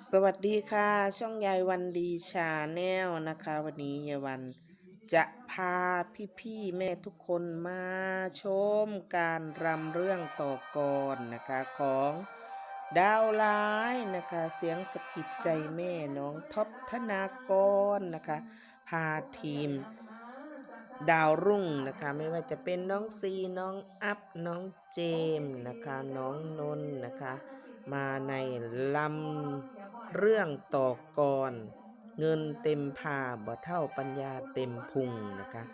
สวัสดีค่ะ ช่องยายวันดีชาแนลนะคะ วันนี้ยายวันจะพาพี่ๆแม่ทุกคนมาชมการรำเรื่องต่อกรนะคะของดาวร้ายนะคะ เสียงสะกิดใจแม่น้องท็อปธนากรนะคะ พาทีมดาวรุ่งนะคะ ไม่ว่าจะเป็นน้องซีน้องอัพน้องเจมส์นะคะ น้องนนท์นะคะ มาในลำ เรื่องต่อกร เงินเต็มพาบ่เท่าปัญญาเต็มพุงนะคะ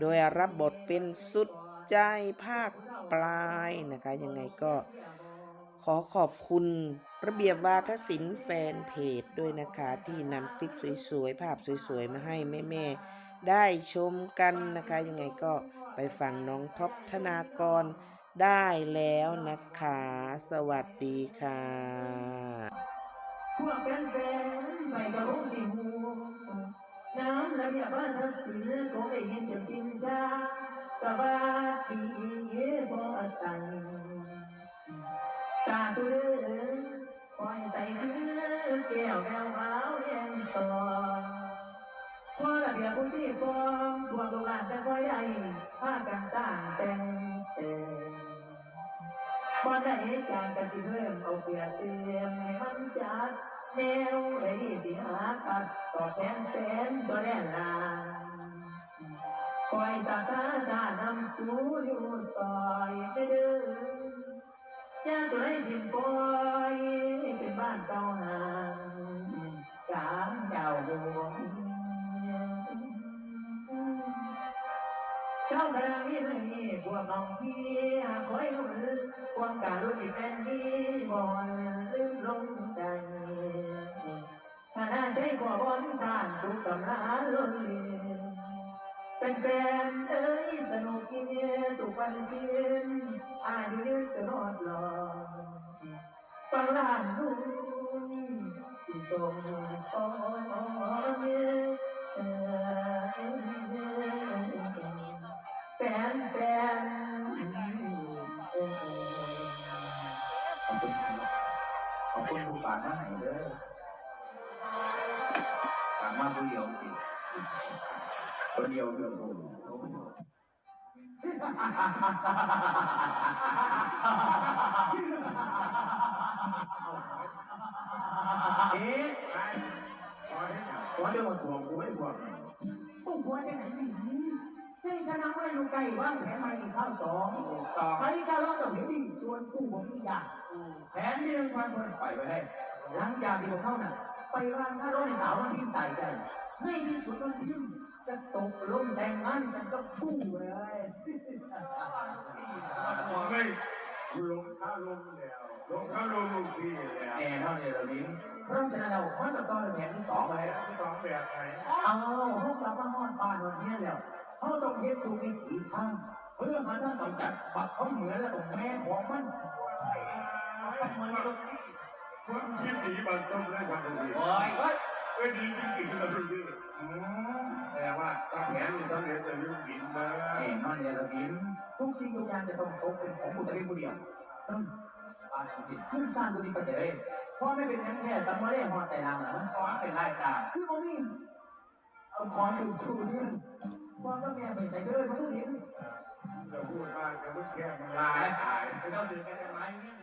โดยรับบทเป็นสุดใจภาคปลายนะคะ ยังไงก็ขอขอบคุณระเบียบวาทศิลป์แฟนเพจด้วยนะคะ ที่นำคลิปสวยๆ ภาพสวยๆ มาให้แม่ๆ ได้ชมกันนะคะ ยังไงก็ไปฟังน้องท็อปธนากรได้แล้วนะคะ สวัสดีค่ะ พวกแฟนๆไปกับวงสีหูน้ำระเบียบบ้านศิลป์คงได้ยินอย่างจริงจ้ากับว่าปีบ่สันสาธุเด้อคอยใส่คือแก้วแวววาวแยงสอนพอระเบียบผู้ที่กองพวกลูกหลานจะคอยได้พากันต่างแต่งเต็มบ่ได้จางกะสิเพิ่มเอาเปรียบเตียม แนวได้สิหากัดตอบแทนแฟนก็แน่ลางคอยสักตาตานำสู่อยู่ซอยไปเด้อย่าจะได้ทิมปอยเป็นบ้านเก่าหางกลางดาวดวงเจ้าคณะนี้ไม่มีพวกน้องพี่หากคอยรู้มือความการรู้ที่เป็นดีบ่ลืมล ใจขอบนทานทุกสำราญล้นเลียนเป็นแฟนเอ้ยสนุกกินทุกวันเพียนอายุยืนตลอดรอฟังลานดูสิส่งอ่อนเย็นเอ่ยแฟนแฟนขอบคุณผู้ฝากมาให้เด้อ ฝากมาผู้เดียวสิคนเดียวเรื่องผมเอ๊ะขอเดี๋ยวมาทวงกูไม่ทวงปุ๊บหัวจะไหนดีให้คณะว่าอยู่ใกล้ว่างแผนมาอีกข้าวสองต่อไปการร้องกับเห็นดีส่วนกูบอกอีกอย่างแผนที่หนึ่งพันคนปล่อยไว้ให้หลังจากที่พวกเข้าน่ะ ไปวางค่าร้อยสาวมันพิมพ์ตายใจให้ที่สุดมันพิมพ์จะตกลงแต่งงานกันก็พุ่งเลยไม่ลงข้าลงแล้วลงข้าลงลงพี่แล้วแน่นอนเลยเราลิ้นเพราะฉะนั้นเรามันก็ต้องเป็นแผนที่สองไปเลยที่สองแบบไหนเอาเขากลับมาฮอดบ้านวันนี้แล้วเขาต้องเฮ็ดถูกวิถีทางเพื่อมาท่านกำจัดบักเขาเหมือนและตรงแม่ของมันความ คิดดีบัตรส้มและความดีโอ้ยก็ดีจริงๆนะพี่แต่ว่าถ้าแผนมีสำเร็จจะลืมบินมาแน่นอนเลยเราลิ้นทุกสิ่งทุกอย่างจะต้องตกเป็นของกูแต่เพียงผู้เดียวนั่นบ้านเราลิ้นขึ้นสร้างตัวนี้ก็จะได้เพราะไม่เป็นอย่างแค่สัมมาเล่ฮอดแต่นางนะขอเป็นรายการคือมันนี่เอาของถึงชูเรื่องพ่อก็แม่ไปใส่เกินมาทุกทีจะพูดมากจะไม่แค่มันลายตายไม่ต้องถือกันทำไมเนี่ย